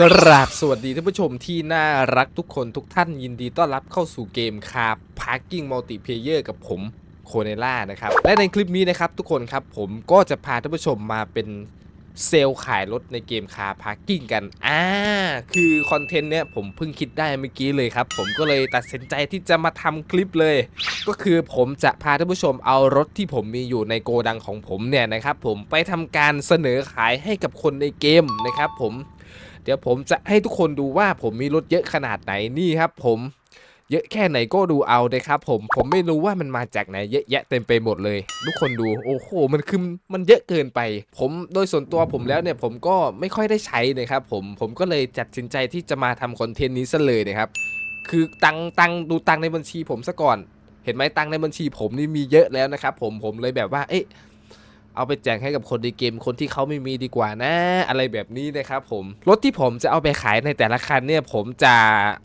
กราบสวัสดีท่านผู้ชมที่น่ารักทุกคนทุกท่านยินดีต้อนรับเข้าสู่เกมคาร์พาร์กิ้งมัลติเพเยอร์กับผมโคเนล่านะครับ และในคลิปนี้นะครับทุกคนครับผมก็จะพาท่านผู้ชมมาเป็นเซลล์ขายรถในเกมคาร์พาร์กิ้งกัน อ่า คือคอนเทนต์เนี้ยผมเพิ่งคิดได้เมื่อกี้เลยครับ ผมก็เลยตัดสินใจที่จะมาทำคลิปเลย ก็คือผมจะพาท่านผู้ชมเอารถที่ผมมีอยู่ในโกดังของผมเนี่ยนะครับผมไปทำการเสนอขายให้กับคนในเกมนะครับผม เดี๋ยวผมจะให้ทุกคนดูว่าผมมีรถเยอะขนาดไหนนี่ครับ ผมเยอะแค่ไหนก็ดูเอานะครับ ผมผมไม่รู้ว่ามันมาจากไหนเยอะแยะเต็มไปหมดเลย ทุกคนดูโอ้โหมันคือมันเยอะเกินไป ผมโดยส่วนตัวผมแล้วเนี่ยผมก็ไม่ค่อยได้ใช้นะครับ ผมผมก็เลยจัดสินใจที่จะมาทำคอนเทนต์นี้ซะเลยนะครับ คือตังตังดูตังในบัญชีผมซะก่อน เห็นไหมตังในบัญชีผมนี่มีเยอะแล้วนะครับ ผมผมเลยแบบว่า เอ๊ะ เอาไปแจกให้กับคนในเกมคนที่เขาไม่มีดีกว่านะ อะไรแบบนี้นะครับผม รถที่ผมจะเอาไปขายในแต่ละคันเนี่ยผมจะ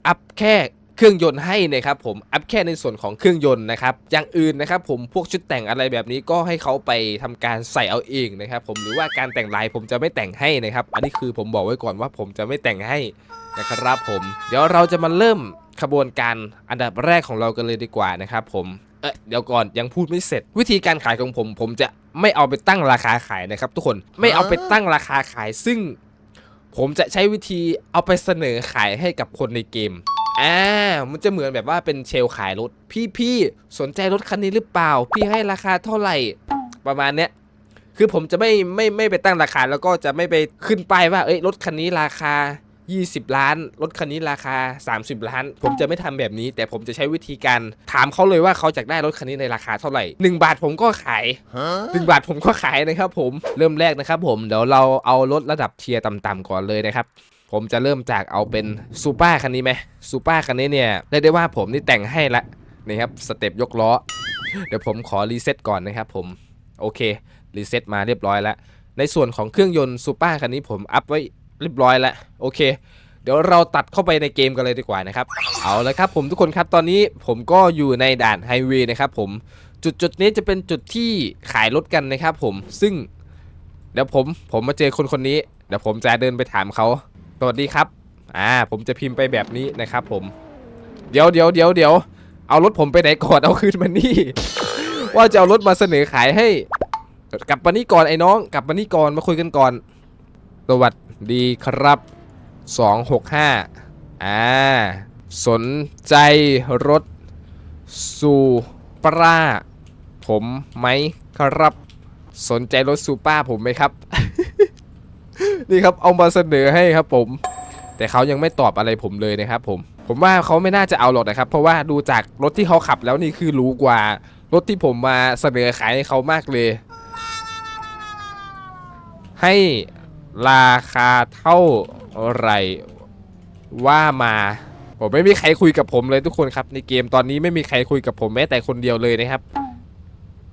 อัพแค่เครื่องยนต์ให้นะครับผมอัพแค่ในส่วนของเครื่องยนต์นะครับอย่างอื่นนะครับผมพวกชุดแต่งอะไรแบบนี้ก็ให้เขาไปทำการใส่เอาเองนะครับผมหรือว่าการแต่งลายผมจะไม่แต่งให้นะครับ อันนี้คือผมบอกไว้ก่อนว่าผมจะไม่แต่งให้นะครับผม เดี๋ยวเราจะมาเริ่มขบวนการอันดับแรกของเรากันเลยดีกว่านะครับผม เอ๊ะเดี๋ยวก่อนยังพูดไม่เสร็จ วิธีการขายของผม ผมจะไม่เอาไปตั้งราคาขายนะครับ ทุกคนไม่เอาไปตั้งราคาขายซึ่ง ผมจะใช้วิธีเอาไปเสนอขายให้กับคนในเกมอ่ามันจะเหมือนแบบว่าเป็นเชลขายรถ พี่พี่สนใจรถคันนี้หรือเปล่า พี่ให้ราคาเท่าไหร่ประมาณเนี้ยคือผมจะไม่ไม่ไม่ไปตั้งราคาแล้วก็จะไม่ไปขึ้นป้ายว่าเอ้ยรถคันนี้ราคา 20 ล้าน รถคันนี้ราคา 30 ล้าน ผมจะไม่ทำแบบนี้ แต่ผมจะใช้วิธีการถามเขาเลยว่าเขาอยากได้รถคันนี้ในราคาเท่าไหร่ 1 บาทผมก็ขาย 1 บาทผมก็ขายนะครับผมเริ่มแรกนะครับผมเดี๋ยวเราเอารถระดับเทียร์ต่ำๆก่อนเลยนะครับผมจะเริ่มจากเอาเป็นซูเปอร์คันนี้ไหมซูเปอร์คันนี้เนี่ยได้ได้ว่าผมนี่แต่งให้ละนี่ครับสเต็ปยกล้อ เดี๋ยวผมขอรีเซ็ตก่อนนะครับผมโอเครีเซ็ตมาเรียบร้อยแล้ว ในส่วนของเครื่องยนต์ซูเปอร์คันนี้ผมอัพไว้ เรียบร้อยแล้วโอเค เดี๋ยวเราตัดเข้าไปในเกมกันเลยดีกว่านะครับ เอาละครับผมทุกคนครับตอนนี้ผมก็อยู่ในด่านไฮเวย์นะครับผมจุดจุดนี้จะเป็นจุดที่ขายรถกันนะครับผมซึ่ง เดี๋ยวผมผมมาเจอคนคนนี้ เดี๋ยวผมจะเดินไปถามเขาสวัสดีครับ อ่า ผมจะพิมพ์ไปแบบนี้นะครับผม เดี๋ยวเดี๋ยวเดี๋ยวเดี๋ยวเอารถผมไปไหนก่อนเอาคืนมานี่ ว่าจะเอารถมาเสนอขายให้ กลับมานี่ก่อนไอ้น้อง กลับมานี่ก่อนมาคุยกันก่อน สวัสดีครับ 265 อ่า สนใจรถซูปราผมไหมครับ สนใจรถซูป้าผมไหมครับ นี่ครับเอามาเสนอให้ครับผม แต่เขายังไม่ตอบอะไรผมเลยนะครับผม ผมว่าเขาไม่น่าจะเอาหรอกนะครับ เพราะว่าดูจากรถที่เขาขับแล้วนี่คือรู้กว่ารถที่ผมมาเสนอขายให้เขามากเลย ให้ ราคาเท่าไหร่ว่ามาผมไม่มีใครคุยกับผมเลยทุกคนครับ ในเกมตอนนี้ไม่มีใครคุยกับผมแม้แต่คนเดียวเลยนะครับ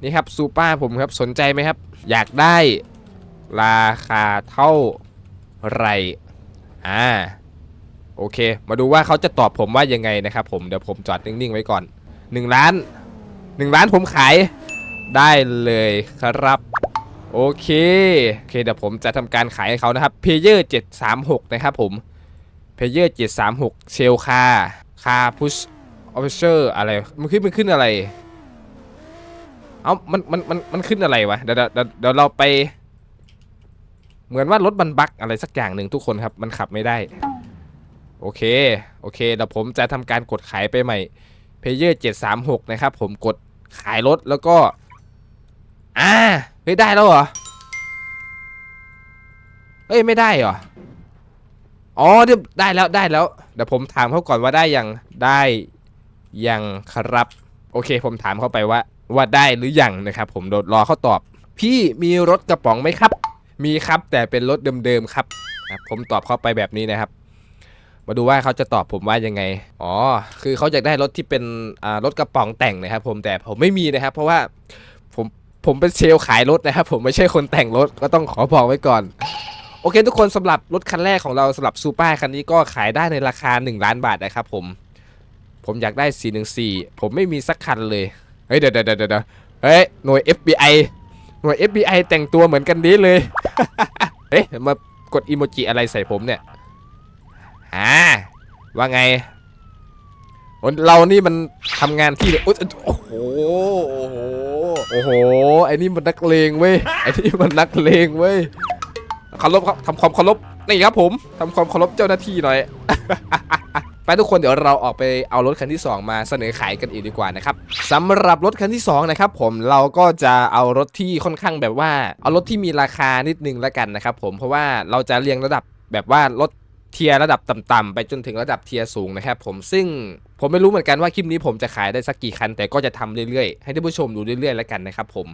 นี่ครับซูเปอร์ผมครับสนใจไหมครับ อยากได้ราคาเท่าไหร่อ่าโอเค มาดูว่าเขาจะตอบผมว่ายังไงนะครับ ผมเดี๋ยวผมจอดนิ่งๆไว้ก่อน1ล้าน1ล้านผมขายได้เลยครับ โอเคโอเคเดี๋ยวผมจะทำการขายให้เขานะครับ Player 736 นะครับผม Player 736 เชลคาคาพุชออฟเชอร์อะไรมันขึ้นมันขึ้นอะไรเอ้ามันมันมันมันขึ้นอะไรวะเดี๋ยวเดี๋ยวเดี๋ยวเราไป เหมือนว่ารถมันบั๊กอะไรสักอย่างหนึ่งทุกคนครับ มันขับไม่ได้ โอเคโอเคเดี๋ยวผมจะทำการกดขายไปใหม่ Player 736 นะครับผมกดขายรถแล้วก็อ่า ฮ้ยได้แล้วเหรอ เฮ้ยไม่ได้เหรอ อ๋อเดี๋ยวได้แล้วได้แล้ว เดี๋ยวผมถามเขาก่อนว่าได้ยังได้ยังครับ โอเคผมถามเขาไปว่าว่าได้หรือยังนะครับ ผมโดดรอเขาตอบ พี่มีรถกระป๋องไหมครับ มีครับแต่เป็นรถเดิมๆครับครับ ผมตอบเขาไปแบบนี้นะครับ มาดูว่าเขาจะตอบผมว่ายังไง อ๋อ คือเขาอยากได้รถที่เป็นอ่ารถกระป๋องแต่งนะครับ ผมแต่ผมไม่มีนะครับ เพราะว่าผม ผมเป็นเซลล์ขายรถนะครับ ผมไม่ใช่คนแต่งรถก็ต้องขอบอกไว้ก่อน โอเคทุกคนสำหรับรถคันแรกของเราสำหรับซูเปอร์คันนี้ก็ขายได้ในราคา 1 ล้านบาทนะครับผม ผมอยากได้ 414 ผมไม่มีสักคันเลย เฮ้ยเดี๋ยวเดี๋ยวเดี๋ยวเดี๋ยวเฮ้ยหน่วย FBI หน่วย FBI แต่งตัวเหมือนกันนี้เลย เฮ้ยมากดอีโมจิอะไรใส่ผมเนี่ยอ่าว่าไง เรานี่มันทำงานที่โอ๊ยโอ้โห โอ้โห โอ้โห ไอ้นี่มันนักเลงเว้ย ไอ้นี่มันนักเลงเว้ยเคารพครับทำความเคารพ นี่ครับผมทำความเคารพเจ้าหน้าที่หน่อย ไปทุกคนเดี๋ยวเราออกไปเอารถคันที่ 2 มาเสนอขายกันอีกดีกว่านะครับสำหรับรถคันที่ 2 นะครับผมเราก็จะเอารถที่ค่อนข้างแบบว่า เอารถที่มีราคานิดนึงแล้วกันนะครับผมเพราะว่าเราจะเรียงระดับแบบว่ารถเทียร์ระดับต่ำๆไปจนถึงระดับเทียร์สูงนะครับผมซึ่ง ผมไม่รู้เหมือนกันว่าคลิปนี้ผมจะขายได้สักกี่คัน แต่ก็จะทำเรื่อยๆ ให้ท่านผู้ชมดูเรื่อยๆแล้วกันนะครับผม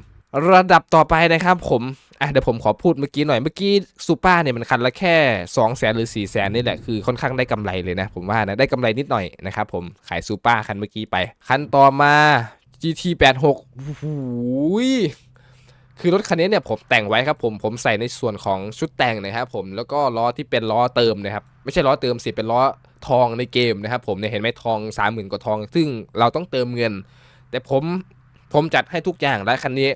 ระดับต่อไปนะครับผมอะเดี๋ยวผมขอพูดเมื่อกี้หน่อยเมื่อกี้ซูเปอร์เนี่ยมันคันละแค่2 0 0แสนหรือ4 0 0แสนนี่แหละคือค่อนข้างได้กำไรเลยนะผมว่านะได้กำไรนิดหน่อยนะครับผมขายซูเปอร์คันเมื่อกี้ไป คันต่อมา GT 86โอ้โหยคือรถคันนี้เนี่ยผมแต่งไว้ครับผมผมใส่ในส่วนของชุดแต่งนะครับผมแล้วก็ล้อที่เป็นล้อเติมนะครับ ไม่ใช่ล้อเติมสิเป็นล้อทองในเกมนะครับ ผมเนี่ยเห็นไหมทอง30,000กว่าทอง ซึ่งเราต้องเติมเงิน แต่ผมผมจัดให้ทุกอย่างแล้วคันนี้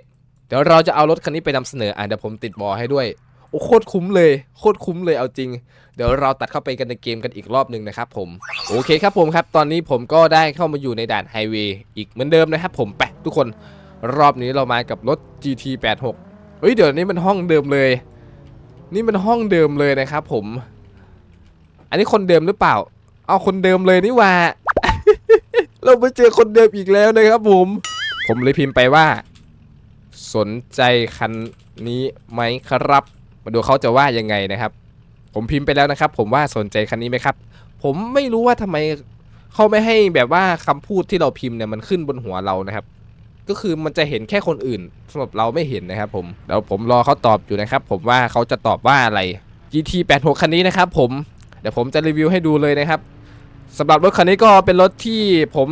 เดี๋ยวเราจะเอารถคันนี้ไปนำเสนออะเดี๋ยวผมติดบอให้ด้วยโอ้โคตรคุ้มเลยโคตรคุ้มเลยเอาจริง เดี๋ยวเราตัดเข้าไปกันในเกมกันอีกรอบหนึ่งนะครับผมโอเคครับผมครับ ตอนนี้ผมก็ได้เข้ามาอยู่ในด่านไฮเวย์อีกเหมือนเดิมนะครับผมไปทุกคนรอบนี้เรามากับรถ GT 86เฮ้ยเดี๋ยวนี้มันห้องเดิมเลย นี่มันห้องเดิมเลยนะครับผม อันนี้คนเดิมหรือเปล่า เอาคนเดิมเลยนี่ว่า เราไปเจอคนเดิมอีกแล้วนะครับผม ผมเลยพิมพ์ไปว่า สนใจคันนี้ไหมครับ มาดูเขาจะว่ายังไงนะครับ ผมพิมพ์ไปแล้วนะครับ ผมว่าสนใจคันนี้ไหมครับ ผมไม่รู้ว่าทำไมเขาไม่ให้แบบว่าคำพูดที่เราพิมพ์เนี่ยมันขึ้นบนหัวเรานะครับ ก็คือมันจะเห็นแค่คนอื่นสำหรับเราไม่เห็นนะครับ ผมเดี๋ยวผมรอเขาตอบอยู่นะครับ ผมว่าเขาจะตอบว่าอะไร GT 86 คันนี้นะครับ ผม เดี๋ยวผมจะรีวิวให้ดูเลยนะครับสำหรับรถคันนี้ก็เป็นรถที่ผม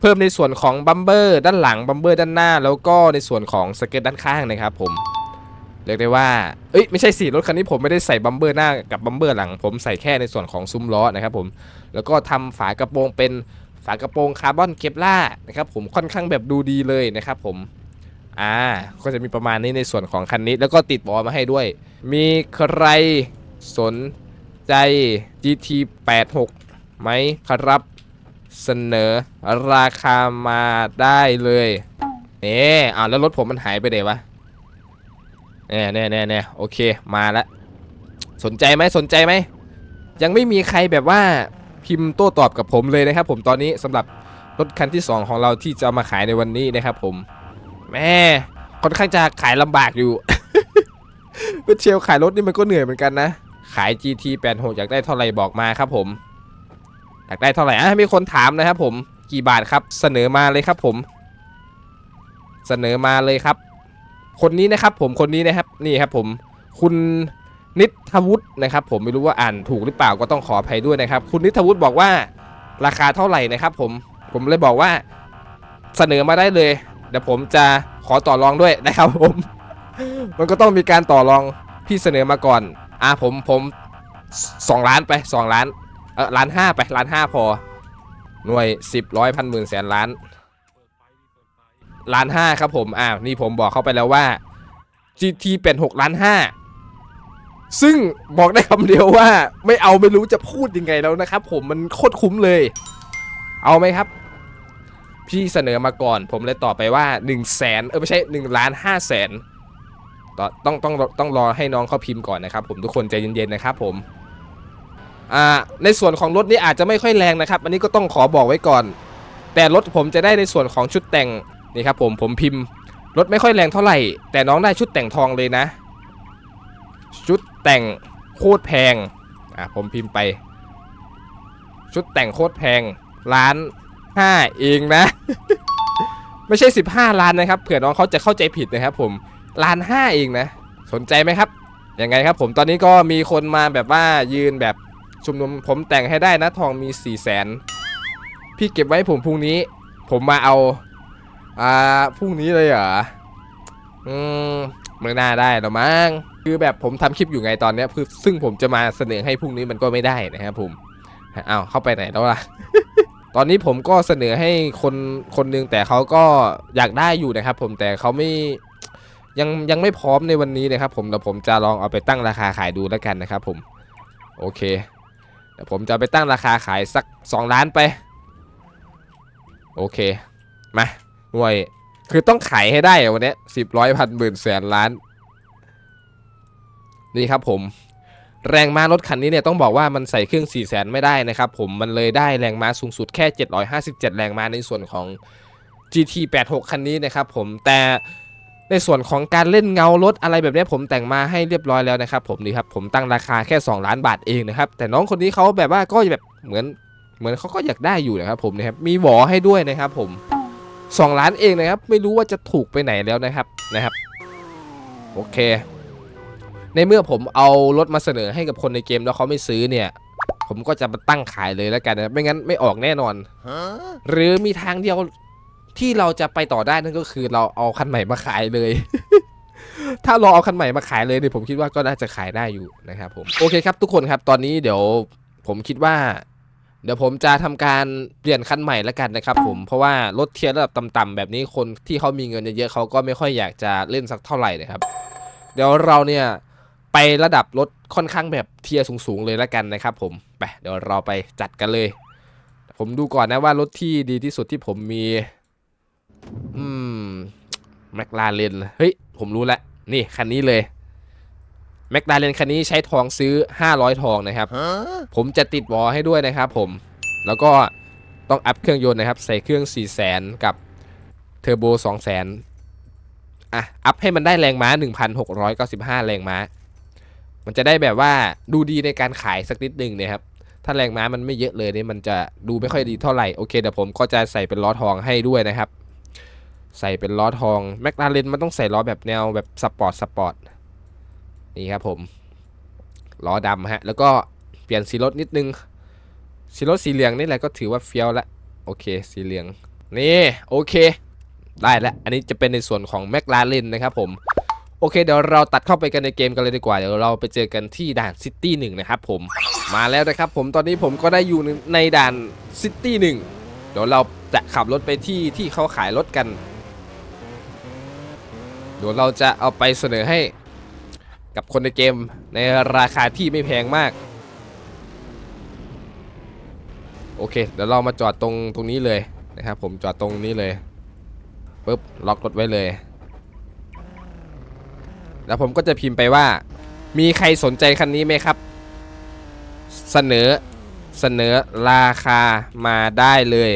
เพิ่มในส่วนของบัมเบอร์ด้านหลังบัมเบอร์ด้านหน้า แล้วก็ในส่วนของสเก็ตด้านข้างนะครับผมเรียกได้ว่าเอ้ยไม่ใช่สิรถคันนี้ผมไม่ได้ใส่บัมเบอร์หน้ากับบัมเบอร์หลัง ผมใส่แค่ในส่วนของซุ้มล้อนะครับผมแล้วก็ทำฝากระโปรงเป็นฝากระโปรงคาร์บอนเคปล่านะครับผมค่อนข้างแบบดูดีเลยนะครับผมอ่าก็จะมีประมาณนี้ในส่วนของคันนี้ แล้วก็ติดบอมาให้ด้วย มีใครสน ใจ GT 86ไหมครับ เสนอราคามาได้เลยเน่อ้าวแล้วรถผมมันหายไปไหนวะแน่แน่แน่แน่โอเคมาล้วสนใจไหมสนใจไหม ยังไม่มีใครแบบว่าพิมพ์โต้ตอบกับผมเลยนะครับผมตอนนี้สำหรับรถคันที่ 2 ของเราที่จะามาขายในวันนี้นะครับผมแม่ค่อนข้างจะขายลำบากอยู่เป็นเชลขายรถนี่มันก็เหนื่อยเหมือนกันนะ ขาย GT 86อยากได้เท่าไหร่บอกมาครับผมอยากได้เท่าไหร่อะมีคนถามนะครับผมกี่บาทครับเสนอมาเลยครับผม เสนอมาเลยครับ คนนี้นะครับผมคนนี้นะครับนี่ครับผมคุณนิทวุฒินะครับผมไม่รู้ว่าอ่านถูกหรือเปล่าก็ต้องขออภัยด้วยนะครับ คุณนิทวุฒิบอกว่าราคาเท่าไหร่นะครับผมผมเลยบอกว่าเสนอมาได้เลยเดี๋ยวผมจะขอต่อรองด้วยนะครับผม มันก็ต้องมีการต่อรองพี่เสนอมาก่อน อะผมผมสองล้านไปสองล้านเออล้านห้าไปล้านห้าพอ หน่วยสิบร้อยพันหมื่นแสนล้านล้านห้าครับผมอ้านี่ผมบอกเข้าไปแล้วว่า GT เป็นหกล้านห้าซึ่งบอกได้คำเดียวว่าไม่เอาไม่รู้จะพูดยังไงแล้วนะครับ ผมมันโคตรคุ้มเลย เอาไหมครับ พี่เสนอมาก่อน ผมเลยตอบไปว่า1นึ่งแสนเออไม่ใช่1นึ่งล้านห้าแสน ต้องต้องต้องรอให้น้องเขาพิมพ์ก่อนนะครับ ผมทุกคนใจเย็นๆนะครับ ผมอ่าในส่วนของรถนี้อาจจะไม่ค่อยแรงนะครับ อันนี้ก็ต้องขอบอกไว้ก่อน แต่รถผมจะได้ในส่วนของชุดแต่งนี่ครับ ผมผมพิมพ์รถไม่ค่อยแรงเท่าไหร่ แต่น้องได้ชุดแต่งทองเลยนะ ชุดแต่งโคตรแพงอะผมพิมพ์ไป ชุดแต่งโคตรแพงล้านห้าเองนะ ไม่ใช่ 15 ล้านนะครับเผื่อน้องเขาจะเข้าใจผิดนะครับ ผม ล้านห้าเองนะ สนใจไหมครับ ยังไงครับผมตอนนี้ก็มีคนมาแบบว่ายืนแบบชุมนุมผมแต่งให้ได้นะทองมี4ี่แสนพี่เก็บไว้ผมพรุ่งนี้ ผมมาเอา อ่าพรุ่งนี้เลยเหรอ อืมไม่น่าได้หรอมั้งคือแบบผมทำคลิปอยู่ไงตอนเนี้ยคือซึ่งผมจะมาเสนอให้พรุ่งนี้มันก็ไม่ได้นะครับผมอ้าวเข้าไปไหนแล้วล่ะตอนนี้ผมก็เสนอให้คนคนหนึงแต่เขาก็อยากได้อยู่นะครับผมแต่เขาไม่ ยังยังไม่พร้อมในวันนี้นะครับผมเดี๋ยวผมจะลองเอาไปตั้งราคาขายดูแล้วกันนะครับผมโอเคเดี๋ยวผมจะไปตั้งราคาขายสัก 2 ล้านไป โอเคมาหน่วยคือต้องขายให้ได้วันนี้สิบร้อยพันหมื่นแสนล้าน นี่ครับผมแรงม้ารถคันนี้เนี่ยต้องบอกว่ามันใส่เครื่อง 4 0 0แสนไม่ได้นะครับผมมันเลยได้แรงม้าสูงสุดแค่ 757 แรงม้าในส่วนของ GT 86 คันนี้นะครับผมแต่ ในส่วนของการเล่นเงารถอะไรแบบเนี้ยผมแต่งมาให้เรียบร้อยแล้วนะครับผมนี่ครับผมตั้งราคาแค่ 2 ล้านบาทเองนะครับแต่น้องคนนี้เขาแบบว่าก็แบบเหมือนเหมือนเขาก็อยากได้อยู่นะครับผมนะครับมีหวอให้ด้วยนะครับผม 2 ล้านเองนะครับไม่รู้ว่าจะถูกไปไหนแล้วนะครับนะครับโอเค ในเมื่อผมเอารถมาเสนอให้กับคนในเกมแล้วเขาไม่ซื้อเนี่ยผมก็จะมาตั้งขายเลยแล้วกันนะไม่งั้นไม่ออกแน่นอน หรือมีทางเดียว ที่เราจะไปต่อได้นั่นก็คือเราเอาคันใหม่มาขายเลย ถ้าเราเอาคันใหม่มาขายเลยเนี่ยผมคิดว่าก็น่าจะขายได้อยู่นะครับผมโอเคครับทุกคนครับตอนนี้เดี๋ยวผมคิดว่า เดี๋ยวผมจะทำการเปลี่ยนคันใหม่แล้วกันนะครับ ผมเพราะว่ารถเทียร์ระดับต่ำๆแบบนี้คนที่เขามีเงินเยอะๆเขาก็ไม่ค่อยอยากจะเล่นสักเท่าไหร่นะครับ เดี๋ยวเราเนี่ยไประดับรถค่อนข้างแบบเทียร์สูงๆเลยแล้วกันนะครับ ผมไปเดี๋ยวเราไปจัดกันเลย ผมดูก่อนนะว่ารถที่ดีที่สุดที่ผมมี อืมแมคลาเรนเฮ้ย ผมรู้แล้ว นี่คันนี้เลยแมคลาเรนคันนี้ใช้ทองซื้อ 500 ทองนะครับ ผมจะติดวอลให้ด้วยนะครับผม แล้วก็ต้องอัพเครื่องยนต์นะครับ ใส่เครื่อง 4 0 0 0 0 0กับเทอร์โบ 2 0 0 0 0อะ อัพให้มันได้แรงม้า 1,695 แรงม้า มันจะได้แบบว่าดูดีในการขายสักนิดหนึ่งเนี่ยครับ ถ้าแรงม้ามันไม่เยอะเลยเนี่ยมันจะดูไม่ค่อยดีเท่าไหร่ โอเคเดี๋ยวผมก็จะใส่เป็นล้อทองให้ด้วยนะครับ ใส่เป็นล้อทองแมคลาเรนมันต้องใส่ล้อแบบแนวแบบสปอร์ตสปอร์ตนี่ครับผมล้อดำฮะ แล้วก็เปลี่ยนสีรถนิดนึง สีรถสีเหลืองนี่แหละก็ถือว่าเฟี้ยวละโอเคสีเหลือง นี่โอเค ได้แล้ว อันนี้จะเป็นในส่วนของแมคลาเรนนะครับผมโอเคเดี๋ยวเราตัดเข้าไปกันในเกมกันเลยดีกว่า เดี๋ยวเราไปเจอกันที่ด่านซิตี้หนึ่งนะครับผมมาแล้วนะครับผมตอนนี้ผมก็ได้อยู่ในด่านซิตี้หนึ่งเดี๋ยวเราจะขับรถไปที่ที่เขาขายรถกัน ดี๋ยวเราจะเอาไปเสนอให้กับคนในเกมในราคาที่ไม่แพงมาก โอเค เดี๋ยวเรามาจอดตรงตรงนี้เลยนะครับผมจอดตรงนี้เลยปุ๊บล็อกรถไว้เลย แล้วผมก็จะพิมพ์ไปว่า มีใครสนใจคันนี้ไหมครับ เสนอเสนอราคามาได้เลย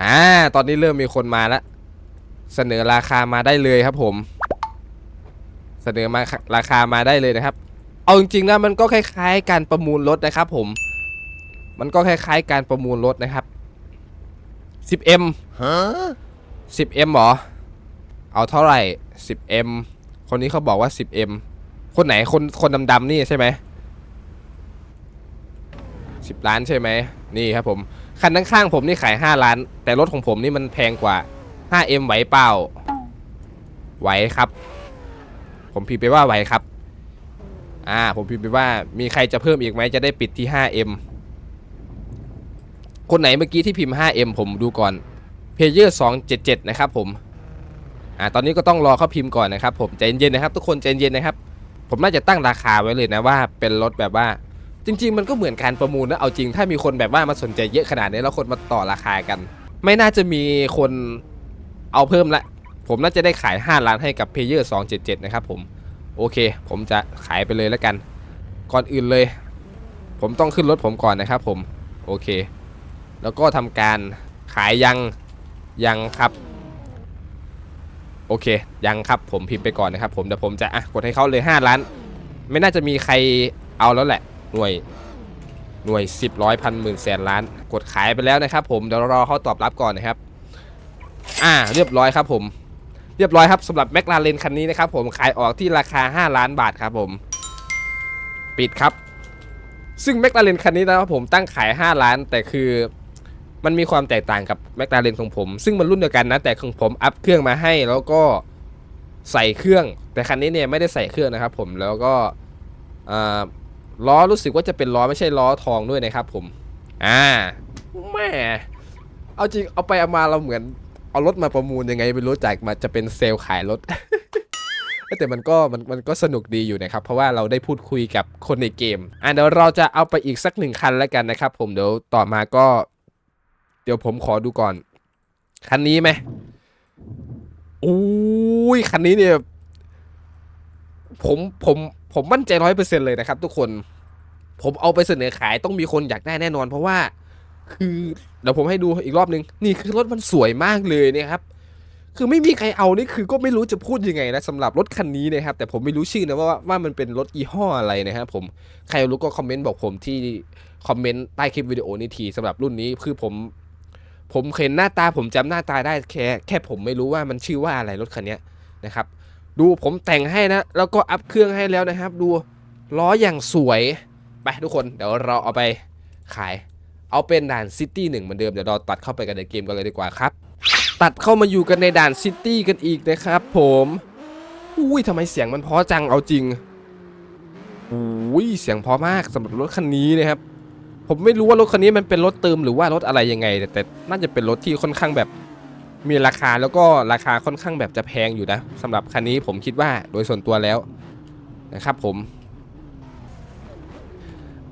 อ่าตอนนี้เริ่มมีคนมาแล้ว เสนอราคามาได้เลยครับผม เสนอมาราคามาได้เลยนะครับ เอาจริงๆนะมันก็คล้ายๆ การประมูลรถนะครับ ผม มันก็คล้ายๆ การประมูลรถนะครับ 10M 10M เหรอ เอาเท่าไหร่ 10M คนนี้เขาบอกว่า 10M คนไหนคนคนดำๆนี่ใช่ไหม10 ล้านใช่ไหมนี่ครับผมคันข้างๆผมนี่ขาย 5 ล้าน แต่รถของผมนี่มันแพงกว่า 5M ไหวเปล่า ไหวครับ ผมพิมพ์ไปว่าไหวครับ อ่า ผมพิมพ์ไปว่ามีใครจะเพิ่มอีกไหมจะได้ปิดที่ 5M คนไหนเมื่อกี้ที่พิมพ์ 5M ผมดูก่อนเพเยอร์277 นะครับผม อ่า ตอนนี้ก็ต้องรอเขาพิมพ์ก่อนนะครับผมใจเย็นๆนะครับ ทุกคนใจเย็นนะครับ ผมน่าจะตั้งราคาไว้เลยนะว่าเป็นรถแบบว่า จริง ๆ มันก็เหมือนการประมูลนะเอาจริงถ้ามีคนแบบว่ามาสนใจเยอะขนาดนี้แล้วคนมาต่อราคากัน ไม่น่าจะมีคน เอาเพิ่มละ ผมน่าจะได้ขาย 5 ล้านให้กับเพเยอร์277 นะครับผม โอเค ผมจะขายไปเลยแล้วกัน ก่อนอื่นเลย ผมต้องขึ้นรถผมก่อนนะครับผม โอเค แล้วก็ทำการขายยัง ยังครับ โอเค ยังครับ ผมพิมพ์ไปก่อนนะครับผม เดี๋ยวผมจะอะกดให้เขาเลย 5 ล้าน ไม่น่าจะมีใครเอาแล้วแหละ หน่วยหน่วย 10ร้อยพันหมื่นแสนล้าน กดขายไปแล้วนะครับผม เดี๋ยวรอเขาตอบรับก่อนนะครับ อ่า เรียบร้อยครับผม เรียบร้อยครับสำหรับแมคลาเรนคันนี้นะครับผมขายออกที่ราคา 5 ล้านบาทครับผม ปิดครับ ซึ่งแมคลาเรนคันนี้นะครับผมตั้งขาย 5 ล้าน แต่คือมันมีความแตกต่างกับแมคลาเรนของผม ซึ่งมันรุ่นเดียวกันนะ แต่ของผมอัพเครื่องมาให้แล้วก็ใส่เครื่อง แต่คันนี้เนี่ยไม่ได้ใส่เครื่องนะครับผมแล้วก็อ่าล้อรู้สึกว่าจะเป็นล้อไม่ใช่ล้อทองด้วยนะครับผม อ่าแม่เอาจริงเอาไปเอามาเราเหมือน เอารถมาประมูลยังไงไม่รู้จักมาจะเป็นเซลล์ขายรถ แต่มันก็มันมันก็สนุกดีอยู่นะครับ เพราะว่าเราได้พูดคุยกับคนในเกม อะเดี๋ยวเราจะเอาไปอีกสักหนึ่งคันแล้วกันนะครับ ผมเดี๋ยวต่อมาก็ เดี๋ยวผมขอดูก่อน คันนี้ไหมอุ้ยคันนี้เนี่ย ผมผมผมมั่นใจร้อยเปอร์เซ็นเลยนะครับ ทุกคน ผมเอาไปเสนอขายต้องมีคนอยากได้แน่นอน เพราะว่า คือเดี๋ยวผมให้ดูอีกรอบนึง นี่คือรถมันสวยมากเลยเนะครับ คือไม่มีใครเอานี่คือก็ไม่รู้จะพูดยังไงนะสำหรับรถคันนี้นะครับ แต่ผมไม่รู้ชื่อนะว่าว่ามันเป็นรถยี่ห้ออะไรนะครับผมใครรู้ก็คอมเมนต์บอกผมที่คอมเมนต์ใต้คลิปวิดีโอนี้ทีสำหรับรุ่นนี้คือผม ผมเห็นหน้าตาผมจำหน้าตาได้แค่แค่ผมไม่รู้ว่ามันชื่อว่าอะไรรถคันนี้นะครับ ดูผมแต่งให้นะแล้วก็อัพเครื่องให้แล้วนะครับ ดูล้ออย่างสวยไปทุกคนเดี๋ยวเราเอาไปขาย เอาเป็นด่านซิตี้หนึ่งเหมือนเดิมเดี๋ยวเราตัดเข้าไปกันในเกมกันเลยดีกว่าครับ ตัดเข้ามาอยู่กันในด่านซิตี้กันอีกนะครับ ผมอุ้ยทำไมเสียงมันเพราะจังเอาจริงอุ้ยเสียงเพราะมากสำหรับรถคันนี้นะครับผมไม่รู้ว่ารถคันนี้มันเป็นรถเติมหรือว่ารถอะไรยังไง แต่แต่น่าจะเป็นรถที่ค่อนข้างแบบมีราคาแล้วก็ราคาค่อนข้างแบบจะแพงอยู่นะสำหรับคันนี้ผมคิดว่าโดยส่วนตัวแล้วนะครับผม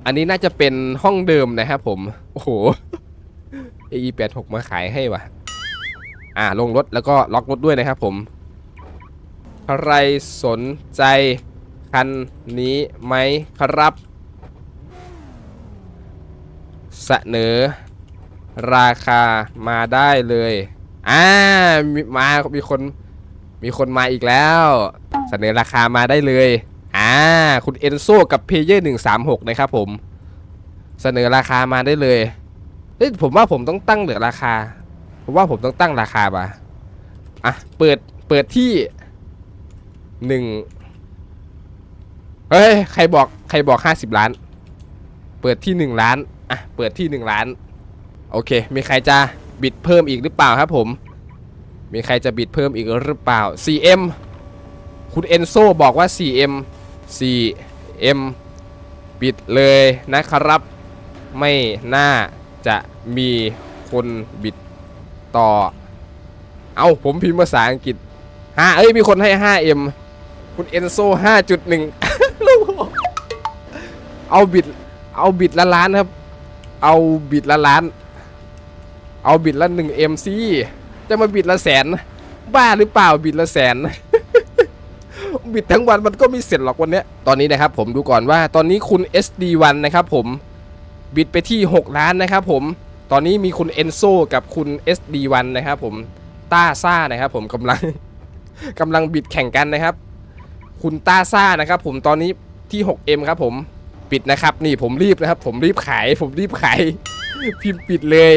อันนี้น่าจะเป็นห้องเดิมนะครับผม โอ้โห AE86 มาขายให้วะอ่าลงรถแล้วก็ล็อกรถด้วยนะครับผมใครสนใจคันนี้ไหมครับ เสนอ ราคามาได้เลย อ่ามีมามีคน มีคนมาอีกแล้ว เสนอราคามาได้เลย อ่า คุณเอนโซกับเพเยอร์หนึ่งสามหกนะครับผม เสนอราคามาได้เลยเฮ้ยผมว่าผมต้องตั้งเหลือราคา ผมว่าผมต้องตั้งราคาป่ะอะ เปิด เปิดที่หนึ่งเฮ้ย ใครบอก ใครบอกห้าสิบล้าน เปิดที่หนึ่งล้าน อะ เปิดที่หนึ่งล้าน โอเค มีใครจะบิดเพิ่มอีกหรือเปล่าครับผม มีใครจะบิดเพิ่มอีกหรือเปล่า 4M คุณเอนโซบอกว่า 4M 4M บิดเลยนะครับ ไม่น่าจะมีคนบิดต่อ เอาผมพิมพ์ภาษาอังกฤษห้าเอ้ย มีคนให้ 5M คุณเอนโซ5.1 เอาบิด เอาบิดละล้านครับ เอาบิดละล้าน เอาบิดละ 1 M ซีจะมาบิดละแสน บ้าหรือเปล่าบิดละแสน บิดทั้งวันมันก็ไม่เสร็จหรอกวันนี้ตอนนี้นะครับผมดูก่อนว่าตอนนี้คุณ SD1 นะครับผมบิดไปที่ 6 ล้านนะครับผมตอนนี้มีคุณเอนโซกับคุณ SD1 นะครับผมต้าซ่านะครับผมกำลังกำลังบิดแข่งกันนะครับ คุณต้าซ่านะครับผมตอนนี้ที่ 6M ครับผมปิดนะครับ นี่ผมรีบนะครับ ผมรีบขาย ผมรีบขายพิมพ์ปิดเลย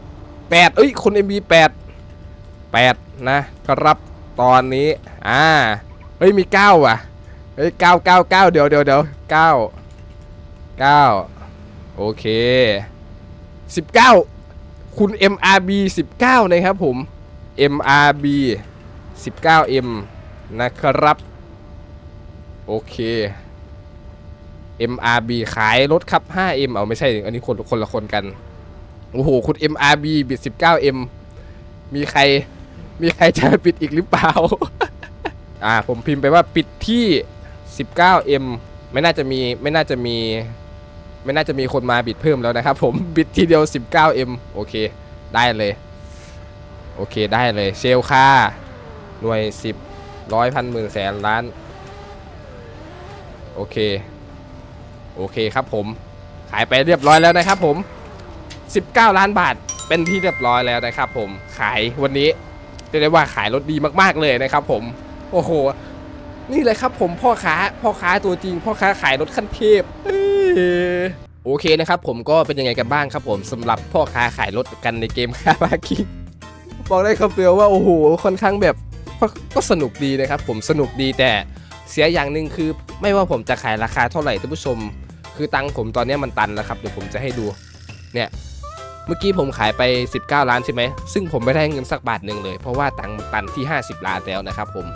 8เอ้ยคุณ MB 8 8นะครับตอนนี้ อ่า เฮ้ยมี9ว่ะเฮ้ย9 9 9เก้าเก้าเดี๋ยวเดี๋ยวเดี๋ยว9 9โอเค19คุณ MRB 19 นะครับผม MRB 19M นะครับ โอเค MRB ขายรถครับ 5M เอาไม่ใช่ อันนี้คนคนละคนกัน โอ้โห คุณ MRB บิด 19M มีใคร มีใครจะปิดอีกหรือเปล่า อ่าผมพิมพ์ไปว่าปิดที่ 19M ไม่น่าจะมีไม่น่าจะมี ไม่น่าจะมีคนมาบิดเพิ่มแล้วนะครับผมบิดทีเดียว 19M โอเค ได้เลย โอเคได้เลยเชลค่าหน่วย 10ร้อยพันหมื่นแสนล้าน โอเค โอเคครับผม ขายไปเรียบร้อยแล้วนะครับผม 19 ล้านบาทเป็นที่เรียบร้อยแล้วนะครับผมขายวันนี้เรียกได้ว่าขายรถดีมากๆเลยนะครับผม โอ้โห นี่เลยครับผมพ่อค้าพ่อค้าตัวจริง พ่อค้าขายรถขั้นเทพโอเคนะครับผมก็เป็นยังไงกันบ้างครับผมสำหรับพ่อค้าขายรถกันในเกมคาบาคิงบอกได้คำเดียวว่าโอ้โหค่อนข้างแบบก็สนุกดีนะครับผมสนุกดีแต่เสียอย่างหนึ่งคือ ไม่ว่าผมจะขายราคาเท่าไหร่ท่านผู้ชม คือตังผมตอนนี้มันตันแล้วครับเดี๋ยวผมจะให้ดูเนี่ยเมื่อกี้ผมขายไป 19 ล้านใช่ไหมซึ่งผมไม่ได้เงินสักบาทหนึ่งเลย เพราะว่าตังมันตันที่ 50 ล้านแล้วนะครับผม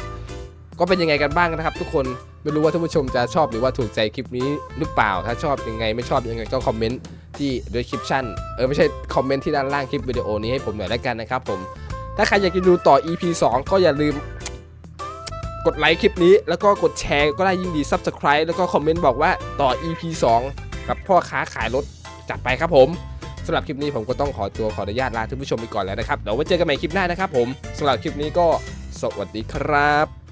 ก็เป็นยังไงกันบ้างนะครับทุกคนไม่รู้ว่าท่านผู้ชมจะชอบหรือว่าถูกใจคลิปนี้หรือเปล่า ถ้าชอบยังไงไม่ชอบยังไงก็คอมเมนต์ที่ description เออไม่ใช่คอมเมนต์ที่ด้านล่างคลิปวิดีโอนี้ให้ผมหน่อยแล้วกันนะครับผมถ้าใครอยากจะดูต่อ EP 2 ก็อย่าลืมกดไลค์คลิปนี้แล้วก็กดแชร์ก็ได้ยิ่งดี Subscribe แล้วก็คอมเมนต์บอกว่าต่อ EP 2 กับพ่อค้าขายรถจัดไปครับผมสำหรับคลิปนี้ผมก็ต้องขอตัวขออนุญาตลาท่านผู้ชมไปก่อนแล้วนะครับเดี๋ยวไว้เจอกันใหม่คลิปหน้านะครับผมสำหรับคลิปนี้ก็สวัสดีครับ